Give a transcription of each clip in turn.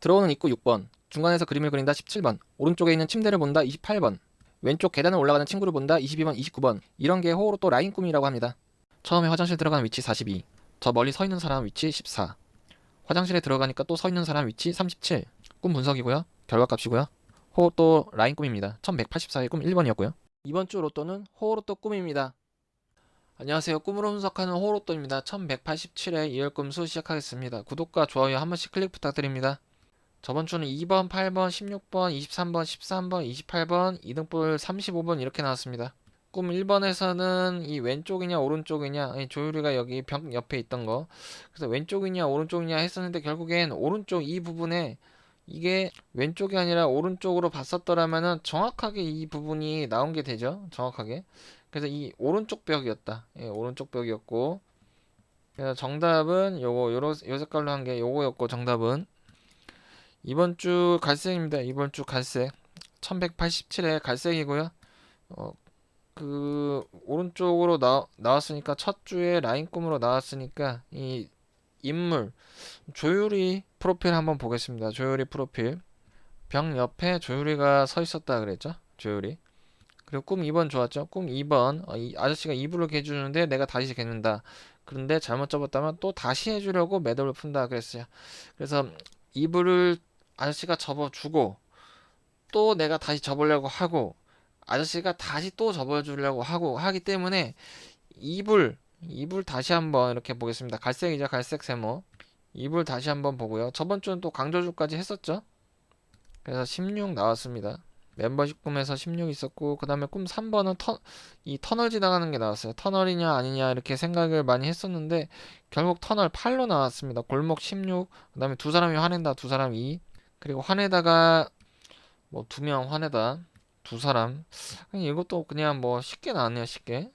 들어오는 입구 6번, 중간에서 그림을 그린다 17번, 오른쪽에 있는 침대를 본다 28번, 왼쪽 계단을 올라가는 친구를 본다 22번, 29번. 이런 게 호호로 또 라인 꿈이라고 합니다. 처음에 화장실 들어가는 위치 42, 저 멀리 서 있는 사람 위치 14, 화장실에 들어가니까 또 서 있는 사람 위치 37. 꿈 분석이고요. 결과값이고요. 호호 또 라인 꿈입니다. 1184의 꿈 1번이었고요. 이번 주 로또는 호호로또 꿈입니다. 안녕하세요. 꿈으로 분석하는 호로또입니다. 1187회 2월 꿈수 시작하겠습니다. 구독과 좋아요 한 번씩 클릭 부탁드립니다. 저번 주는 2번, 8번, 16번, 23번, 13번, 28번, 이등볼 35번 이렇게 나왔습니다. 꿈 1번에서는 이 왼쪽이냐 오른쪽이냐 이 조율이가 여기 벽 옆에 있던 거. 그래서 왼쪽이냐 오른쪽이냐 했었는데 결국엔 오른쪽 이 부분에 이게 왼쪽이 아니라 오른쪽으로 봤었더라면은 정확하게 이 부분이 나온 게 되죠 정확하게. 그래서 이 오른쪽 벽이었다. 예, 오른쪽 벽이었고. 그래서 정답은 요거 요로 요 색깔로 한 게 요거였고 정답은 이번 주 갈색입니다 이번 주 갈색 1187에 갈색이고요 어, 그 오른쪽으로 나, 나왔으니까 첫 주에 라인 꿈으로 나왔으니까 이 인물 조율이 프로필 한번 보겠습니다. 조율이 프로필 벽 옆에 조율이가 서 있었다 그랬죠? 조율이 그리고 꿈 2번 좋았죠? 꿈 2번 어, 이 아저씨가 이불을 개주는데 내가 다시 개는다. 그런데 잘못 접었다면 또 다시 해주려고 매듭을 푼다 그랬어요. 그래서 이불을 아저씨가 접어주고 또 내가 다시 접으려고 하고 아저씨가 다시 또 접어주려고 하고 하기 때문에 이불 이불 다시 한번 이렇게 보겠습니다. 갈색이죠 갈색 세모 이불 다시 한번 보고요. 저번 주는 또 강조주까지 했었죠. 그래서 16 나왔습니다. 멤버십 꿈에서 16 있었고 그 다음에 꿈 3번은 터, 이 터널 지나가는 게 나왔어요. 터널이냐 아니냐 이렇게 생각을 많이 했었는데 결국 터널 8로 나왔습니다. 골목 16, 그 다음에 두 사람이 화낸다, 두 사람 2, 그리고 화내다가 뭐 두명 화내다, 두 사람. 이것도 그냥 뭐 쉽게 나왔네요, 쉽게.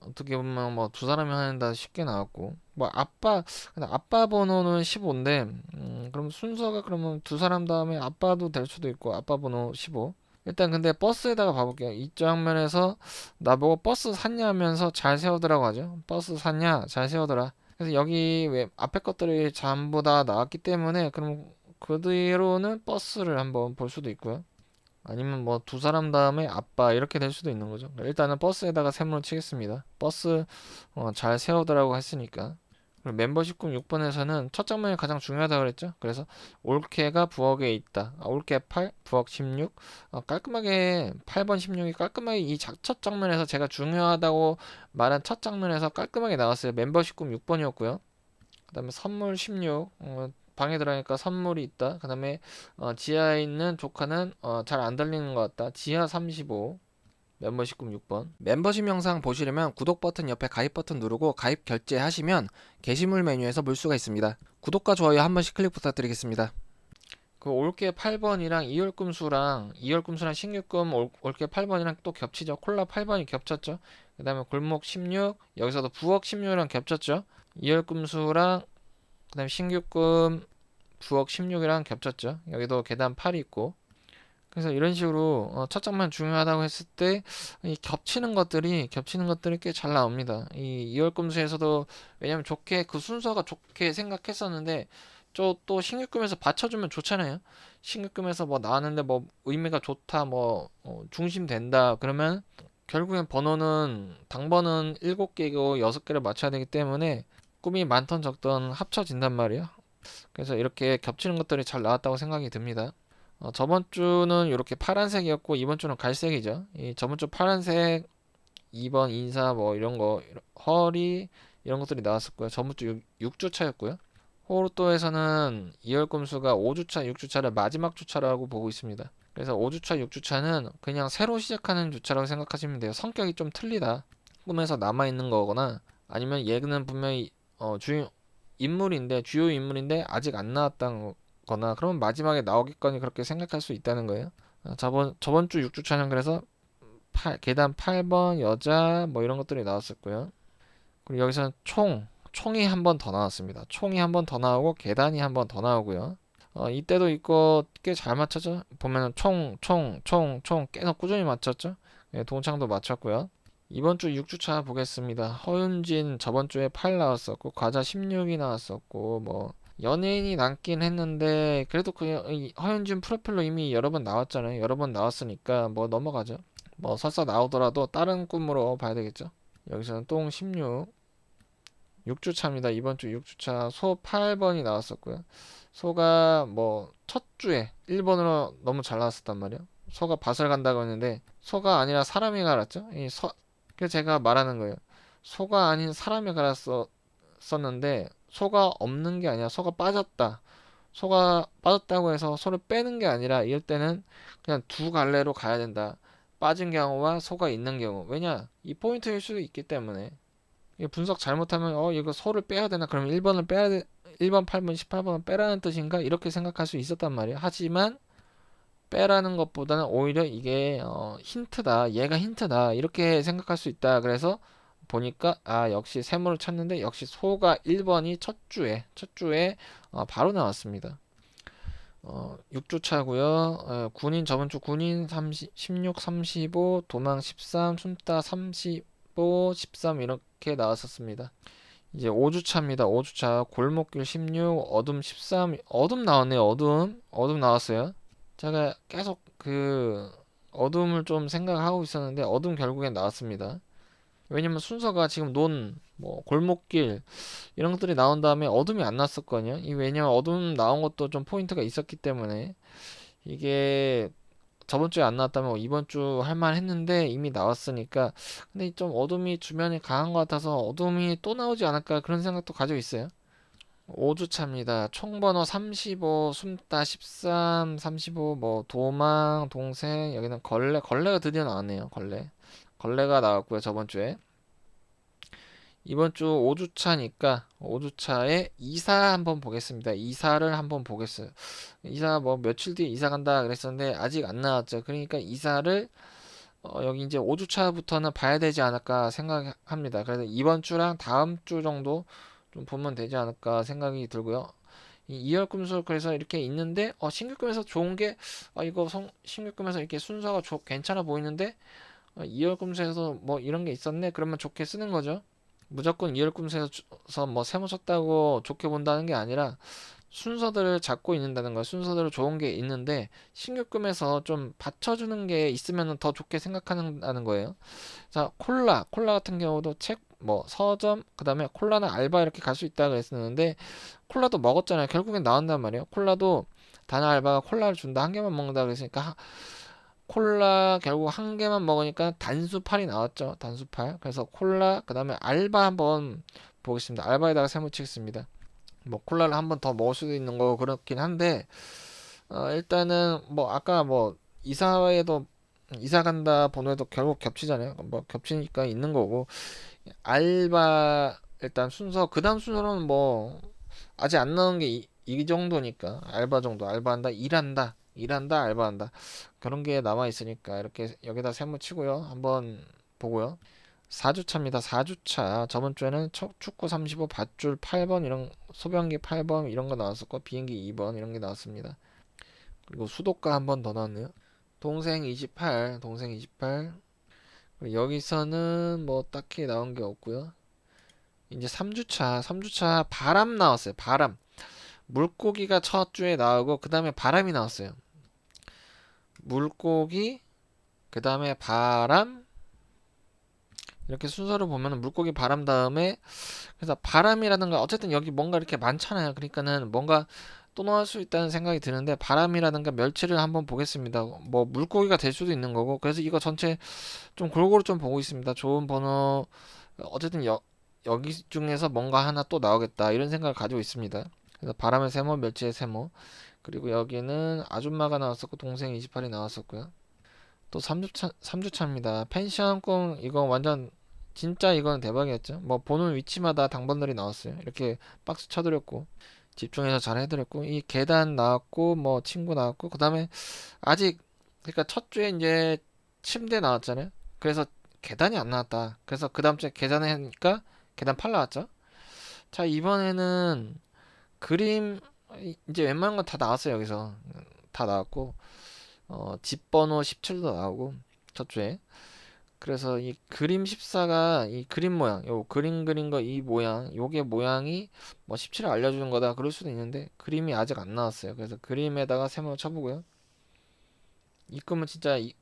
어떻게 보면 뭐 두 사람이 화낸다 쉽게 나왔고. 뭐 아빠 아빠 번호는 15인데 음, 그럼 순서가 그러면 두 사람 다음에 아빠도 될 수도 있고 아빠 번호 15 일단 근데 버스에다가 봐볼게요. 이 장면에서 나보고 버스 샀냐 하면서 잘 세우더라고 하죠. 버스 샀냐? 잘 세우더라. 그래서 여기 왜 앞에 것들이 전부 다 나왔기 때문에 그럼 그대로는 버스를 한번 볼 수도 있고요 아니면 뭐 두 사람 다음에 아빠 이렇게 될 수도 있는 거죠. 일단은 버스에다가 세모를 치겠습니다. 버스 어, 잘 세우더라고 했으니까. 그리고 멤버십 꿈 6번에서는 첫 장면이 가장 중요하다고 그랬죠. 그래서 올케가 부엌에 있다. 아, 올케 8, 부엌 16. 어, 깔끔하게 8번 16이 깔끔하게 이 첫 장면에서 제가 중요하다고 말한 첫 장면에서 깔끔하게 나왔어요. 멤버십 꿈 6번이었고요. 그 다음에 선물 16. 어, 방에 들어가니까 선물이 있다. 그 다음에 어, 지하에 있는 조카는 어, 잘안 들리는 것 같다. 지하 35 멤버십 꿈 6번 멤버십 영상 보시려면 구독 버튼 옆에 가입 버튼 누르고 가입 결제하시면 게시물 메뉴에서 볼 수가 있습니다. 구독과 좋아요 한 번씩 클릭 부탁드리겠습니다. 그 올게 8번이랑 2월 꿈수랑 2월 꿈수랑 신규꿈 올, 올게 8번이랑 또 겹치죠. 콜라 8번이 겹쳤죠. 그 다음에 골목 16 여기서도 부엌 16이랑 겹쳤죠. 2월 꿈수랑 그 다음에 신규금 부엌 16이랑 겹쳤죠. 여기도 계단 8이 있고. 그래서 이런 식으로 어, 첫 장면 중요하다고 했을 때 이 겹치는 것들이 겹치는 것들이 꽤 잘 나옵니다. 이 2월 금수에서도 왜냐면 좋게 그 순서가 좋게 생각했었는데 저또 신규금에서 받쳐주면 좋잖아요. 신규금에서 뭐 나왔는데 뭐 의미가 좋다 뭐 어, 중심 된다 그러면 결국엔 번호는 당번은 7개고 6개를 맞춰야 되기 때문에 꿈이 많던 적던 합쳐진단 말이에요. 그래서 이렇게 겹치는 것들이 잘 나왔다고 생각이 듭니다. 어, 저번 주는 이렇게 파란색이었고 이번 주는 갈색이죠. 이 저번 주 파란색, 2번 인사 뭐 이런 거 허리 이런 것들이 나왔었고요. 저번 주 6, 주 차였고요. 호르토에서는 2월 금수가 5주차, 6주차를 마지막 주차라고 보고 있습니다. 그래서 5주차, 6주차는 그냥 새로 시작하는 주차라고 생각하시면 돼요. 성격이 좀 틀리다. 꿈에서 남아있는 거거나 아니면 얘는 분명히 어, 주요 인물인데 주요 인물인데 아직 안 나왔다거나 그러면 마지막에 나오겠거니 그렇게 생각할 수 있다는 거예요. 어, 저번 저번 주 6주 찬양 그래서 8, 계단 8번 여자 뭐 이런 것들이 나왔었고요. 그리고 여기서는 총 총이 한 번 더 나왔습니다. 총이 한 번 더 나오고 계단이 한 번 더 나오고요. 어, 이때도 있고 꽤잘 맞췄죠. 보면은 총, 총, 총, 총 계속 꾸준히 맞췄죠. 예, 동창도 맞췄고요. 이번 주 6주차 보겠습니다. 허윤진 저번 주에 8 나왔었고 과자 16이 나왔었고 뭐 연예인이 남긴 했는데 그래도 그이 허윤준 프로필로 이미 여러 번 나왔잖아요. 여러 번 나왔으니까 뭐 넘어가죠. 뭐 설사 나오더라도 다른 꿈으로 봐야 되겠죠. 여기서는 똥 16. 6주차입니다. 이번 주 6주차 소 8번이 나왔었고요. 소가 뭐 첫 주에 1번으로 너무 잘 나왔었단 말이에요. 소가 밭을 간다고 했는데 소가 아니라 사람이 갈았죠. 이 서, 그래서 제가 말하는 거예요. 소가 아닌 사람이 갈았었는데 소가 없는 게 아니라 소가 빠졌다. 소가 빠졌다고 해서 소를 빼는 게 아니라 이럴 때는 그냥 두 갈래로 가야 된다. 빠진 경우와 소가 있는 경우. 왜냐? 이 포인트일 수도 있기 때문에. 분석 잘못하면 어 이거 소를 빼야 되나? 그러면 1번을 빼야 돼. 1번, 8번, 18번을 빼라는 뜻인가? 이렇게 생각할 수 있었단 말이에요. 하지만 빼라는 것보다는 오히려 이게 어, 힌트다. 얘가 힌트다. 이렇게 생각할 수 있다. 그래서 보니까 아 역시 세모를 찾는데 역시 소가 1번이 첫 주에 첫 주에 어, 바로 나왔습니다. 어, 6주 차고요. 어, 군인 저번 주 군인 30, 16, 35, 도망 13, 숨다 35, 13 이렇게 나왔었습니다. 이제 5주 차입니다. 5주 차 골목길 16, 어둠 13, 어둠 나왔네요. 어둠, 어둠 나왔어요. 제가 계속 그 어둠을 좀 생각하고 있었는데 어둠 결국엔 나왔습니다. 왜냐면 순서가 지금 논, 뭐 골목길 이런 것들이 나온 다음에 어둠이 안 났었거든요. 이 왜냐면 어둠 나온 것도 좀 포인트가 있었기 때문에 이게 저번 주에 안 나왔다면 뭐 이번 주 할만 했는데 이미 나왔으니까 근데 좀 어둠이 주변에 강한 것 같아서 어둠이 또 나오지 않을까 그런 생각도 가지고 있어요. 5주차입니다. 총번호 35, 숨다 13, 35, 뭐 도망, 동생, 여기는 걸레, 걸레가 드디어 나왔네요. 걸레. 걸레가 나왔고요. 저번 주에. 이번 주 5주차니까 5주차에 이사 한번 보겠습니다. 이사를 한번 보겠어요. 이사 뭐 며칠 뒤에 이사 간다 그랬었는데 아직 안 나왔죠. 그러니까 이사를 어, 여기 이제 5주차부터는 봐야 되지 않을까 생각합니다. 그래서 이번 주랑 다음 주 정도 좀 보면 되지 않을까 생각이 들고요. 이 이열금술 그래서 이렇게 있는데 어, 신규금에서 좋은 게 어, 이거 성, 신규금에서 이렇게 순서가 좋, 괜찮아 보이는데 어, 이열금수에서 뭐 이런 게 있었네 그러면 좋게 쓰는 거죠. 무조건 이열금수에서 뭐 세모 쳤다고 좋게 본다는 게 아니라 순서들을 잡고 있는다는 거예요. 순서대로 좋은 게 있는데 신규금에서 좀 받쳐주는 게 있으면 더 좋게 생각하는 거예요. 자 콜라 콜라 같은 경우도 책 뭐 서점 그다음에 콜라는 알바 이렇게 갈 수 있다 그랬었는데 콜라도 먹었잖아요. 결국엔 나온단 말이에요. 콜라도 단아 알바가 콜라를 준다 한 개만 먹는다 그랬으니까 콜라 결국 한 개만 먹으니까 단수팔이 나왔죠. 단수팔. 그래서 콜라 그다음에 알바 한번 보겠습니다. 알바에다가 세모치겠습니다. 뭐 콜라를 한번 더 먹을 수도 있는 거 그렇긴 한데 어, 일단은 뭐 아까 뭐 이사회도 이사 간다 번호에도 결국 겹치잖아요. 뭐 겹치니까 있는 거고 알바 일단 순서 그 다음 순서는 뭐 아직 안 나온 게 이, 이 정도니까 알바 정도 알바한다 일한다 일한다 알바한다. 그런 게 남아 있으니까 이렇게 여기다 세모 치고요. 한번 보고요. 4주차입니다. 4주차. 저번 주에는 축구 35 밧줄 8번 이런 소변기 8번 이런 거 나왔었고 비행기 2번 이런 게 나왔습니다. 그리고 수도가 한 번 더 나왔네요. 동생 28 동생 28 여기서는 뭐 딱히 나온 게 없고요. 이제 3주차 3주차 바람 나왔어요 바람. 물고기가 첫 주에 나오고 그 다음에 바람이 나왔어요. 물고기 그 다음에 바람. 이렇게 순서를 보면 물고기 바람 다음에 그래서 바람이라는 거 어쨌든 여기 뭔가 이렇게 많잖아요. 그러니까는 뭔가 또 나올 수 있다는 생각이 드는데 바람이라든가 멸치를 한번 보겠습니다 뭐 물고기가 될 수도 있는 거고 그래서 이거 전체 좀 골고루 좀 보고 있습니다 좋은 번호 어쨌든 여, 여기 중에서 뭔가 하나 또 나오겠다 이런 생각을 가지고 있습니다 그래서 바람의 세모 멸치의 세모 그리고 여기는 아줌마가 나왔었고 동생 28이 나왔었고요. 또 3주차 3주차입니다. 펜션 꿈 이거 완전 진짜 이건 대박이었죠. 뭐 보는 위치마다 당번들이 나왔어요. 이렇게 박스 쳐드렸고 집중해서 잘 해드렸고 이 계단 나왔고 뭐 친구 나왔고 그 다음에 아직 그러니까 첫 주에 이제 침대 나왔잖아요. 그래서 계단이 안 나왔다. 그래서 그 다음 주에 계단에 하니까 계단 8 나왔죠. 자 이번에는 그림 이제 웬만한 건 다 나왔어요 여기서 다 나왔고 어, 집 번호 17도 나오고 첫 주에 그래서 이 그림 14가 이 그림 모양, 요 그림 그린 거 이 모양, 요게 모양이 뭐 17을 알려주는 거다 그럴 수도 있는데 그림이 아직 안 나왔어요. 그래서 그림에다가 세모 쳐보고요. 이 꿈은 진짜 이,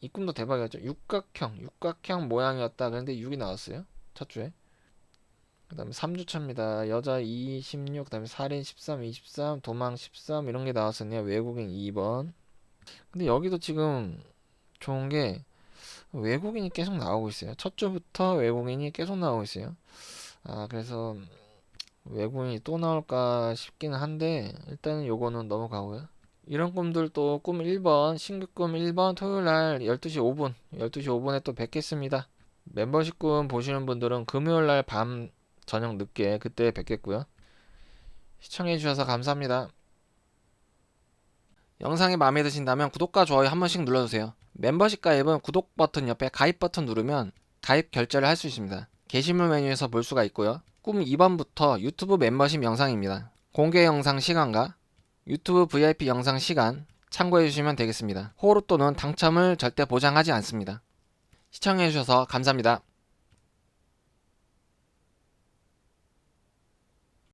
이 꿈도 대박이었죠. 육각형, 육각형 모양이었다. 그런데 6이 나왔어요. 첫 주에. 그 다음에 3주 차입니다. 여자 2, 16, 그 다음에 살인 13, 23, 도망 13 이런 게 나왔었네요. 외국인 2번. 근데 여기도 지금 좋은 게 외국인이 계속 나오고 있어요. 첫 주부터 외국인이 계속 나오고 있어요. 아, 그래서 외국인이 또 나올까 싶기는 한데 일단은 요거는 넘어가고요. 이런 꿈들 또 꿈 1번, 신규 꿈 1번 토요일 날 12시 5분, 12시 5분에 또 뵙겠습니다. 멤버십 꿈 보시는 분들은 금요일 날 밤 저녁 늦게 그때 뵙겠고요. 시청해 주셔서 감사합니다. 영상이 마음에 드신다면 구독과 좋아요 한 번씩 눌러주세요. 멤버십 가입은 구독 버튼 옆에 가입 버튼 누르면 가입 결제를 할 수 있습니다. 게시물 메뉴에서 볼 수가 있고요. 꿈 2번부터 유튜브 멤버십 영상입니다. 공개 영상 시간과 유튜브 VIP 영상 시간 참고해 주시면 되겠습니다. 호루또는 당첨을 절대 보장하지 않습니다. 시청해 주셔서 감사합니다.